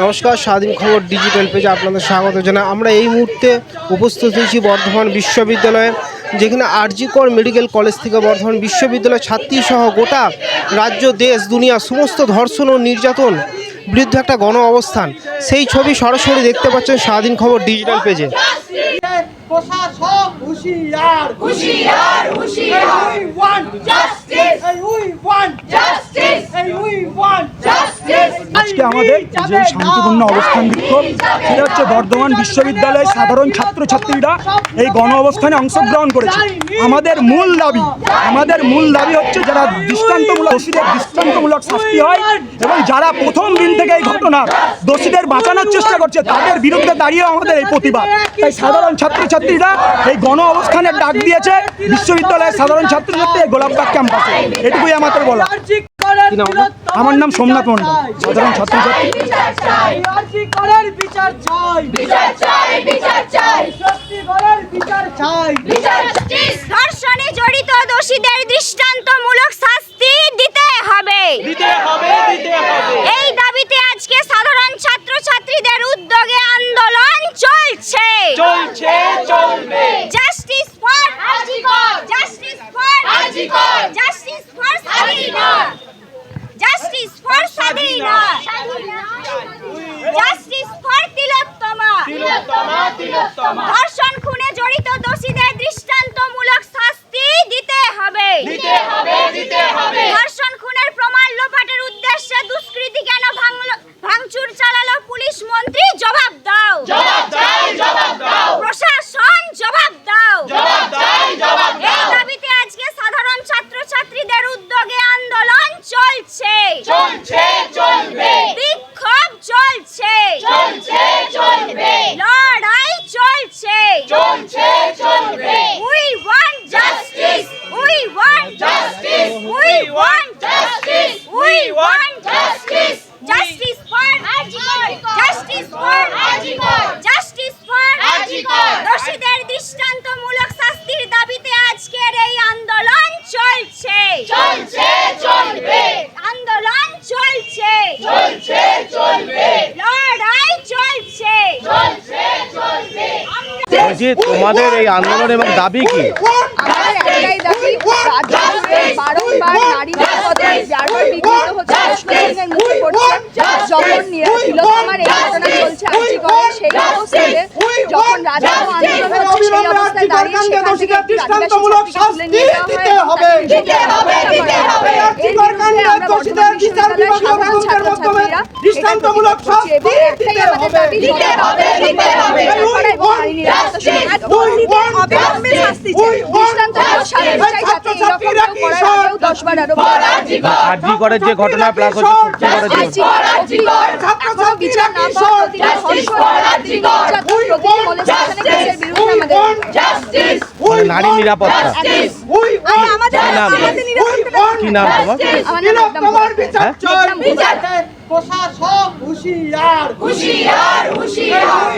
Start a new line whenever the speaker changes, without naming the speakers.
নমস্কার স্বাধীন খবর ডিজিটাল পেজে আপনাদের স্বাগত জানাই। আমরা এই মুহূর্তে উপস্থিত হয়েছি বর্ধমান বিশ্ববিদ্যালয়ে যেখানে আরজিকর মেডিকেল কলেজ থেকে বর্ধমান বিশ্ববিদ্যালয়ের ছাত্রী সহ গোটা রাজ্য দেশ দুনিয়া সমস্ত ধর্ষণ ও নির্যাতন বিরুদ্ধে একটা গণ অবস্থান। সেই ছবি সরাসরি দেখতে পাচ্ছেন স্বাধীন খবর ডিজিটাল পেজে
প্রশাসক হুঁশিয়ার।
হুঁশিয়ার হুঁশিয়ার।
উই ওয়ান্ট
জাস্টিস
এই উই ওয়ান্ট
জাস্টিস
এই উই ওয়ান্ট
জাস্টিস
আজকে আমাদের যে শান্তিপূর্ণ অবস্থান বিক্ষোভ সেটা হচ্ছে বর্ধমান বিশ্ববিদ্যালয়ের সাধারণ ছাত্রছাত্রীরা এই গণ অবস্থানে অংশগ্রহণ করেছে। আমাদের মূল দাবি আমাদের মূল দাবি হচ্ছে যারা দৃষ্টান্তমূলক দোষীদের দৃষ্টান্তমূলক শাস্তি হয় এবং যারা প্রথম দিন থেকে এই ঘটনা দোষীদের বাঁচানোর চেষ্টা করছে তাদের বিরুদ্ধে দাঁড়িয়ে আমাদের এই প্রতিবাদ। তাই সাধারণ ছাত্রছাত্রীরা এই গণ অবস্থানের ডাক দিয়েছে বিশ্ববিদ্যালয়ের সাধারণ ছাত্রছাত্রী গোলাপবাগ ক্যাম্পাসে। এটুকুই বলা? আমার নাম সোমনাথ মন্ডল সাধারণ ছাত্রছাত্রী।
বিচার চাই।
আরজি করার বিচার চাই।
বিচার চাই বিচার চাই।
সত্যি করার বিচার চাই।
বিচার জাস্টিস
ধর্ষণে জড়িত দোষীদের দৃষ্টান্তমূলক শাস্তি দিতে হবে। এই দাবিতে আজকে সাধারণ ছাত্রছাত্রীদের উদ্যোগে আন্দোলন চলছে
চলছে চলবে
justice for
Ajikar
justice for
Ajikar
justice for Swadhina justice for Swadhina justice for Tilottama
Tilottama Tilottama
ধর্ষণ খুনে জড়িত দোষীদের দৃষ্টান্তমূলক শাস্তি দিতে হবে
দিতে হবে দিতে হবে
ধর্ষণ খুনের প্রমাণ লোপাটের উদ্দেশ্যে দুষ্কৃতী কেন ভাঙলো ভাঙচুর চালালো পুলিশ মন্ত্রী জবাব দাও
জবাব দাও জবাব দাও
প্রশাসন জবাব দাও
জবাব দাও জবাব
এই
দাও
দাবিতে আজকে সাধারণ ছাত্রছাত্রীদের উদ্যোগে আন্দোলন চলছে।
চলছে চলবে।
বিক্ষোভ চলছে।
চলছে চলবে।
লড়াই চলছে।
চলছে চলবে।
We want justice we want
justice
we want
justice
we want
justice
justice for justice for
Ajikar.
Justice for
Ajikar.
দোষীদের দৃষ্টান্তমূলক শাস্তির দাবিতে আজকের এই আন্দোলন চলছে।
চলছে চলবে
আন্দোলন চলছে
চলছে চলবে
লড়াই চলছে
চলছে চলবে
বলছি, তোমাদের এই আন্দোলন এবং দাবি কি?
বারংবার নিরা- এই ঘটনা চলছে আজকে সেই অবস্থাতে। যখন আন্দোলন হচ্ছে সেই অবস্থায় দাঁড়িয়ে সেখান থেকে
দিতে হবে, দিতে হবে। দৃষ্টান্তমূলক দিতে হবে, দিতে হবে।
আরজি করের যে ঘটনা প্লাস হচ্ছে
বিচার না পাওয়া প্রতিটা ধর্ষণ নির্যাতন প্রতিটি কলেজ সেখানে কেসের বিরুদ্ধে আমাদের
জাস্টিস
মানে নারী নিরাপত্তা। কি নাম? তোমার?
হুঁশিয়ার।
হুঁশিয়ার হুঁশিয়ার।